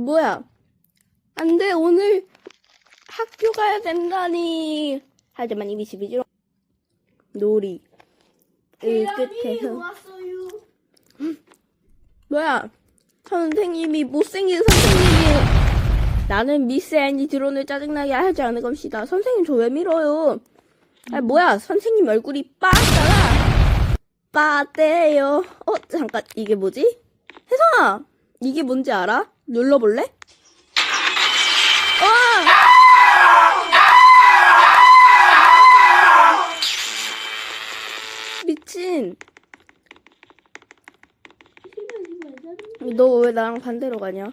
뭐야? 안 돼, 오늘 학교 가야 된다니. 하지만 이미 집이지롱. 놀이. 을 끝에서. 왔어요. 뭐야? 선생님이 못생긴 선생님이 나는 미스 애니 드론을 짜증나게 하지 않을 겁시다. 선생님 저 왜 밀어요? 아 뭐야? 선생님 얼굴이 빠잖아. 빠대요. 어 잠깐 이게 뭐지? 혜성아 이게 뭔지 알아? 눌러볼래? 와! 미친. 너 왜 나랑 반대로 가냐?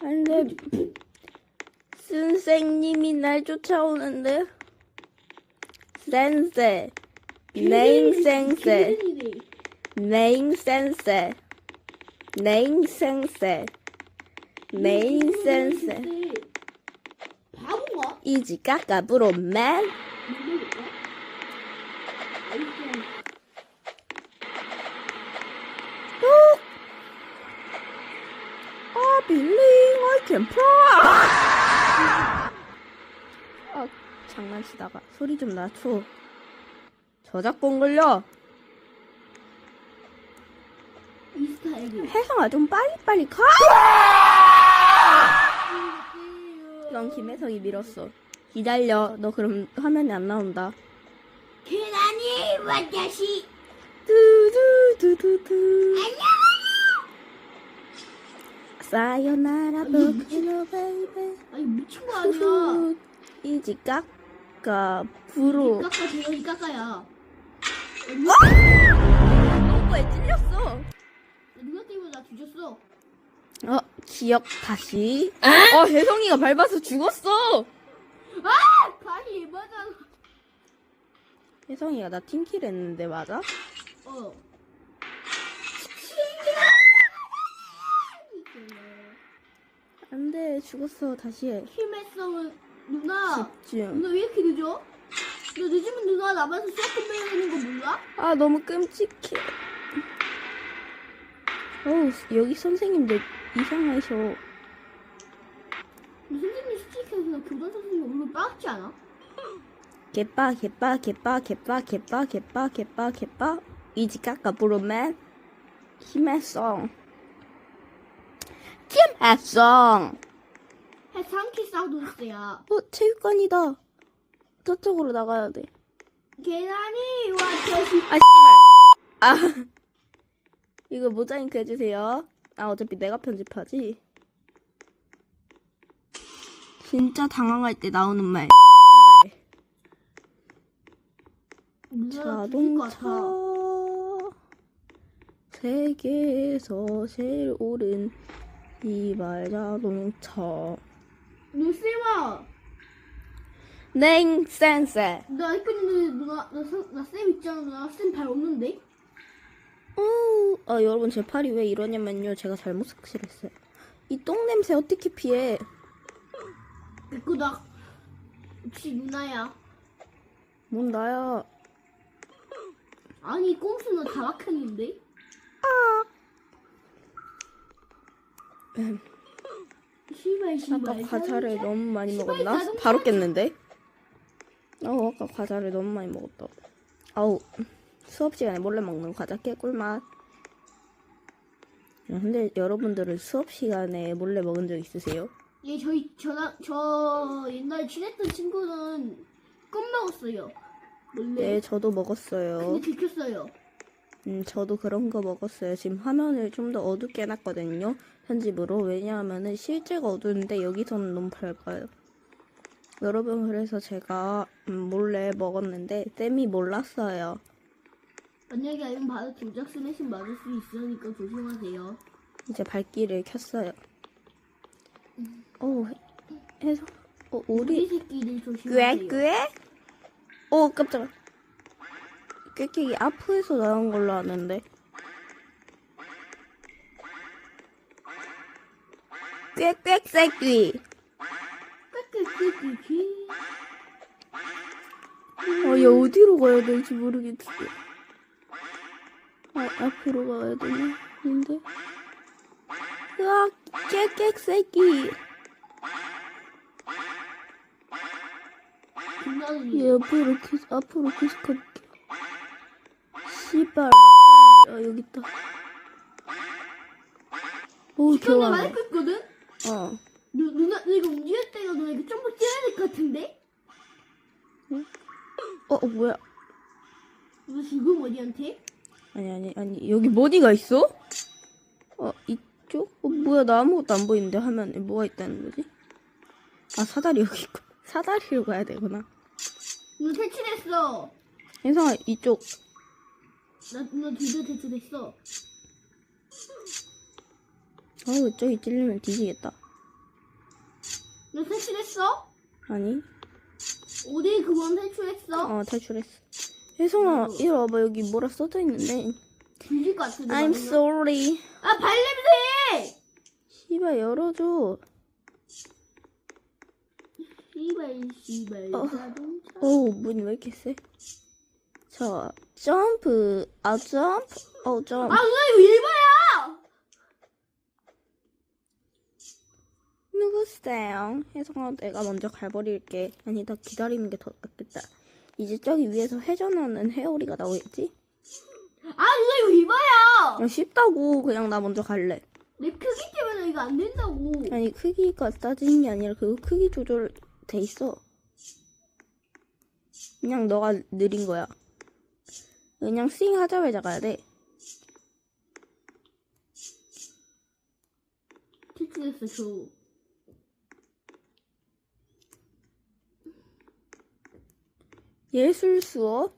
안 돼. 선생님이 날 쫓아오는데. 센세. 네임 센세. 네임 센세. 네임 센세. 네임 센세. 바보가? 이지 까까부로 맨. 모르겠다. 알겠어. I believe I can fly. 아, 장난치다가 소리 좀 낮춰. 저작권 걸려. 혜성아 좀 빨리빨리 가. 넌 김혜성이 밀었어. 기다려. 너 그럼 화면에 안 나온다. 계란이 와다시. 두두두두두. 사요나라 보케노 베이베. 아니 미친 거 아니야. 이지 까까 부로. 깎아 대현이 깎아야. 똥꼬에 찔렸어. 누가 때문에 나 뒤졌어. 어, 기억 다시. 어, 혜성이가 밟아서 죽었어. 아! 가히 맞아. 혜성이가 나 팀킬 했는데 맞아? 어. 안 돼, 죽었어. 다시 해. 힘의 성은 누나. 집중. 누나 왜 이렇게 늦어? 너 늦으면 누나 남아서 수업 되는 거 몰라? 아, 너무 끔찍해. 어우, 여기 선생님들 이상하셔. 근데 선생님 솔직히 그냥 교장 선생님 얼굴 빠지 않아? 개빠, 개빠, 개빠, 개빠, 개빠, 개빠, 개빠, 개빠. 이지 까까 부르면 힘의성. 힘의성. 해상키 사우도스야. 어, 체육관이다. 저쪽으로 나가야 돼. 계란이 와다시. 아, 씨발. 아. 이거 모자이크 해주세요. 아, 어차피 내가 편집하지. 진짜 당황할 때 나오는 말. 자동차. 세계에서 제일 오른 이발 자동차. 너 쌤아. 냉센세. 나 했거든데 누나 나쌤 있잖아. 누나 쌤발 없는데? 어, 아, 여러분, 제 팔이 왜 이러냐면요. 제가 잘못 삭실했어요. 이 똥 냄새 어떻게 피해? 그거다. 혹시 누나야? 뭔 나야. 아니 꼼수는 다 막혔는데? 시발 시발. 아까 과자를 너무 많이 먹었나? 바로 깼는데? 어, 아까 과자를 너무 많이 먹었다. 아우, 수업 시간에 몰래 먹는 과자 깨꿀맛. 야, 근데 여러분들은 수업 시간에 몰래 먹은 적 있으세요? 예 저희 저나 저 옛날에 친했던 친구는 껌 먹었어요. 몰래. 네, 저도 먹었어요. 근데 들켰어요. 음, 저도 그런 거 먹었어요. 지금 화면을 좀 더 어둡게 해놨거든요. 편집으로. 왜냐하면은 실제가 어두운데 여기서는 너무 밝아요. 여러분, 그래서 제가 음, 몰래 먹었는데 쌤이 몰랐어요. 만약에 알면 바로 조작 스매싱 맞을 수 있으니까 조심하세요. 이제 발길을 켰어요. 오, 해서, 어, 우리 우리, 새끼들 조심하세요. 꾀꾀? 오, 깜짝아. 꾀꾀기 아프에서 나온 걸로 아는데. 꾀꾀 새끼. 꾀꾀꾀꾀. 아, 얘 어디로 가야 될지 모르겠어. 아, 앞으로 가야 되나? 아닌데? 으악, 깨깨 새끼. 얘 앞으로 키스, 앞으로 키스 갈게. 씨발. 아, 여기 있다. 오, 근데 좋아. 마이크 있거든? 어. 누, 누나, 내가 움직일 때가 누나 이거 점프 될것 같은데? 어, 어, 뭐야. 너 지금 어디한테? 아니, 아니, 아니. 여기 머리가 있어? 어, 이쪽? 어, 뭐야. 나 아무것도 안 보이는데 화면에 뭐가 있다는 거지? 아, 사다리 여기 있고. 사다리로 가야 되구나. 누나 퇴출했어. 혜성아, 이쪽. 나, 누나 드디어 퇴출했어. 아우, 저기 찔리면 뒤지겠다. 너 퇴출했어? 아니. 어디 그건 퇴출했어? 어, 탈출했어. 혜성아, 이리 와봐. 여기 뭐라 써져 있는데. 뒤질 것 같은데. I'm 말이야. sorry. 아, 발냄새! 씨발, 열어줘. 씨발, 씨발, 어. 자동차. 어우, 문이 왜 이렇게 세? 자, 점프. 아, 점프. 어, 점프. 아, 누나 이거 일바야! 누구세요? 혜성아, 내가 먼저 갈버릴게. 아니다, 기다리는 게 더 낫겠다. 이제 저기 위에서 회전하는 헤어리가 나오겠지? 아, 누나 이거 일바야! 야, 쉽다고. 그냥 나 먼저 갈래. 내 크기 때문에 이거 안 된다고. 아니, 크기가 따지는 게 아니라 그거 크기 조절 돼 있어. 그냥 너가 느린 거야. 그냥 스윙 하자마자 가야 돼. 퇴출했어, 저. 예술 수업?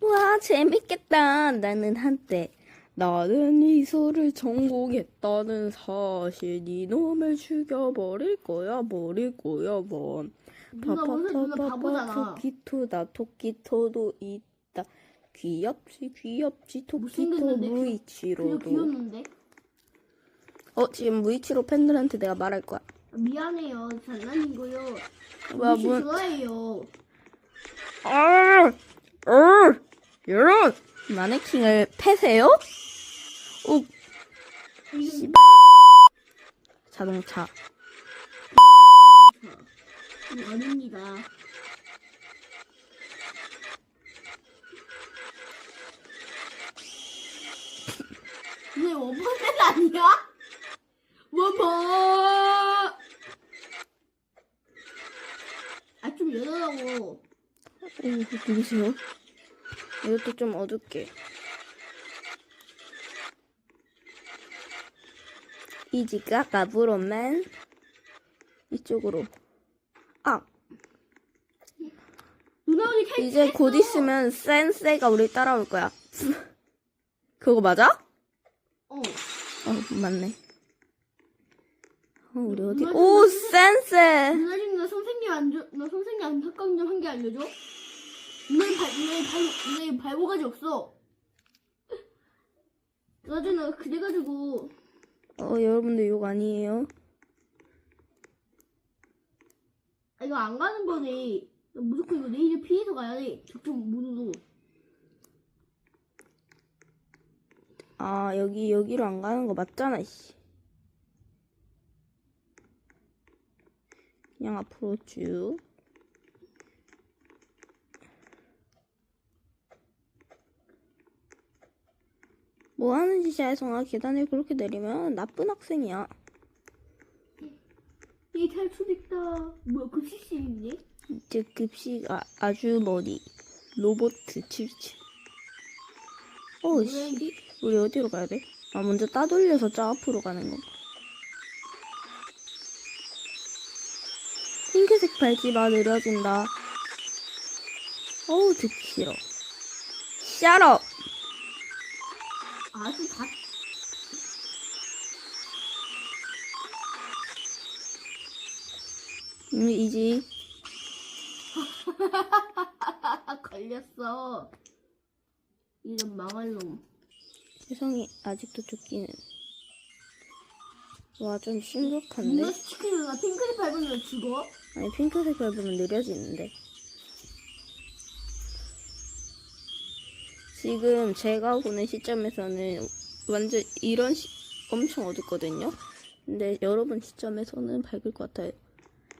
와, 재밌겠다. 나는 한때. 나는 미술을 전공했다는 사실 이놈을 죽여버릴 거야, 버릴 거야, 뭔. 바보잖아. 토끼토다, 토끼토도 있다. 귀엽지, 귀엽지, 토끼토 무이치로도. 어, 지금 무이치로 팬들한테 내가 말할 거야. 아, 미안해요. 장난인 거요. 뭐야, 무시 뭐- 좋아해요. 아, 어, 이런 마네킹을 패세요? 오, 자동차. 아닙니다. 이게 원펀맨 아니야? 원펀! 아, 좀 열어라고. 오, 누구세요? 이것도 좀 어둡게. 이지가 가브로맨 이쪽으로. 아, 누나 우리 탈 이제 곧 있으면 센세가 우리 따라올 거야. 그거 맞아? 어. 어, 맞네. 어, 우리 어디? 오, 센세. 누나 지금 나 선생님 안 줘, 나 선생님 안 학강 좀한개 알려줘? 누나 발, 누나 발, 누나 발고가지 없어. 나중에 그래가지고 어, 여러분들 욕 아니에요? 아, 이거 안 가는 거네. 나 무조건 이거 내일 피해서 가야 돼. 적정 문으로. 아, 여기, 여기로 안 가는 거 맞잖아, 씨. 그냥 앞으로 쭉. 뭐 하는 짓이야, 혜성아. 계단을 그렇게 내리면 나쁜 학생이야. 이 탈출했다. 뭐야, 그 CC인데? 이제 급식 아, 아주 머리. 로봇 칠칠. 어, 씨. 우리 어디로 가야 돼? 아, 먼저 따돌려서 저 앞으로 가는 거. 핑크색 발찌바 느려진다. 어우, 듣기 싫어. 샤럽! 아주 다. 음, 이지. 걸렸어. 이런 망할 놈. 세상이 아직도 쫓기는. 와, 좀 심각한데? 누나 시키는 나 핑크색 밟으면 죽어? 아니, 핑크색 밟으면 느려지는데. 지금 제가 보는 시점에서는 완전 이런 시, 엄청 어둡거든요. 근데 여러분 시점에서는 밝을 것 같아요.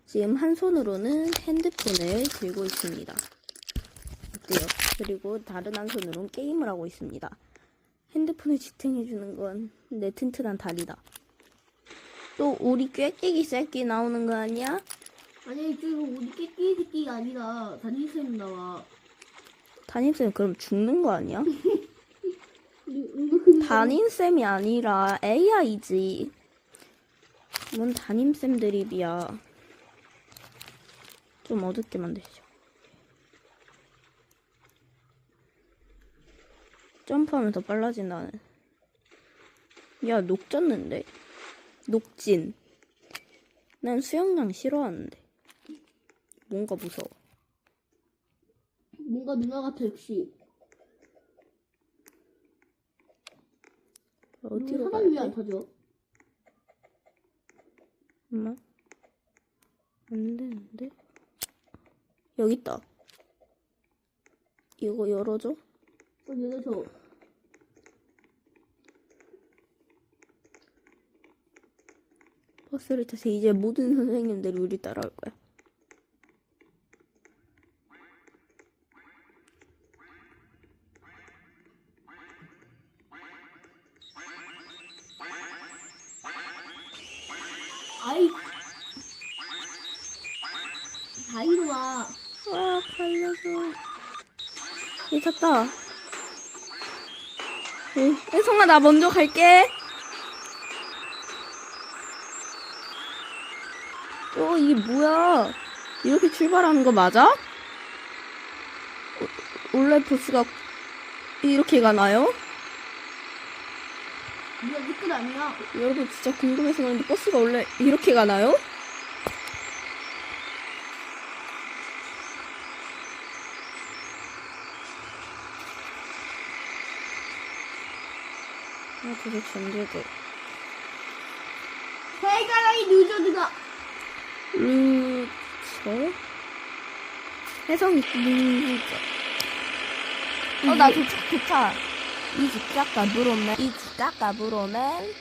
지금 한 손으로는 핸드폰을 들고 있습니다. 어때요? 그리고 다른 한 손으로는 게임을 하고 있습니다. 핸드폰을 지탱해주는 건 내 튼튼한 다리다. 또 우리 꾀끼기 새끼 나오는 거 아니야? 아니 지금 우리 깨끼 새끼가 아니라 담임쌤 나와. 담임쌤 그럼 죽는 거 아니야? 담임쌤이 아니라 AI지. 뭔 담임쌤 드립이야. 좀 어둡게 만드시죠. 점프하면 더 빨라진다는. 야, 녹졌는데? 녹진. 난 수영장 싫어하는데. 뭔가 무서워. 뭔가 누나 같아 역시. 어디로 가야 위에 돼? 안 터져. 엄마? 안 되는데? 여기 있다. 이거 열어줘? 어, 얘네 저 버스를 타서 이제 모든 선생님들이 우리 따라올 거야. 이 탔다. 응, 혜성아, 나 먼저 갈게. 어, 이게 뭐야? 이렇게 출발하는 거 맞아? 어, 원래 버스가 이렇게 가나요? 네가 니끝 아니야. 여러분 진짜 궁금해서 그런데 버스가 원래 이렇게 가나요? 아 도대체 언제지? 해가라이 누저드가. 루저? 해성이 루저 어나 도착 도착 이집 깎아 물어맨 이집 깎아 물어맨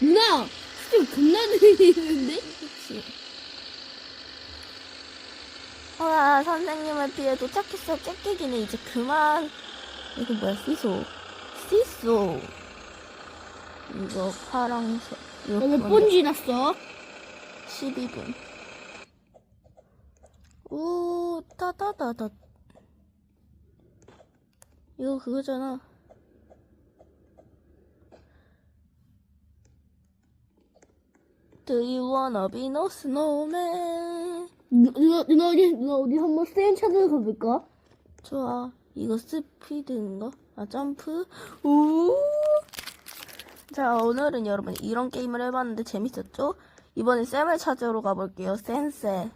누나 스팀 겁나 들리는데? 그치. 와, 선생님을 피해 도착했어. 깨끼기는 이제 그만. 이거 뭐야, 시소. 시소. 이거 파랑색. 이거 몇번 지났어? 12분. 오, 따다다다. 이거 그거잖아. Do you wanna be no snowman? 누- 누나 누나 어디 누나 어디 한번 스탠 찾아서 가볼까? 좋아. 이거 스피드인가? 아, 점프? 오! 자, 오늘은 여러분 이런 게임을 해봤는데 재밌었죠? 이번엔 쌤을 찾으러 가볼게요. 센세.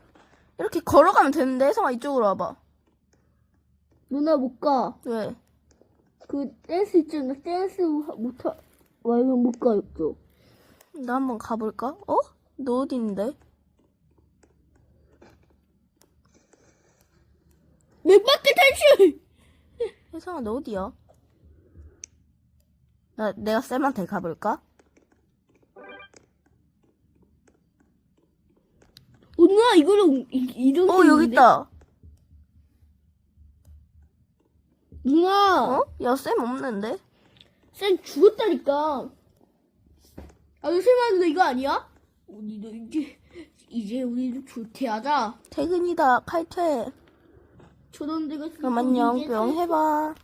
이렇게 걸어가면 되는데, 혜성아 이쪽으로 와봐. 누나 못 가. 왜? 그 댄스 있잖아. 댄스 못 하. 와이면 못 가, 이쪽. 나 한번 가볼까? 어? 너 어딘데? 몇 바퀴 탈출! 혜성아 너 어디야? 나, 내가 쌤한테 가볼까? 어, 누나 이거를 이- 이런 어, 여기 있다. 누나, 어? 야, 쌤 없는데? 쌤 죽었다니까. 아, 설마 누나 이거 아니야? 우리도 이제 이제 우리도 조퇴하자. 퇴근이다. 칼퇴. 저런 데가 그럼 안녕. 뿅 해봐.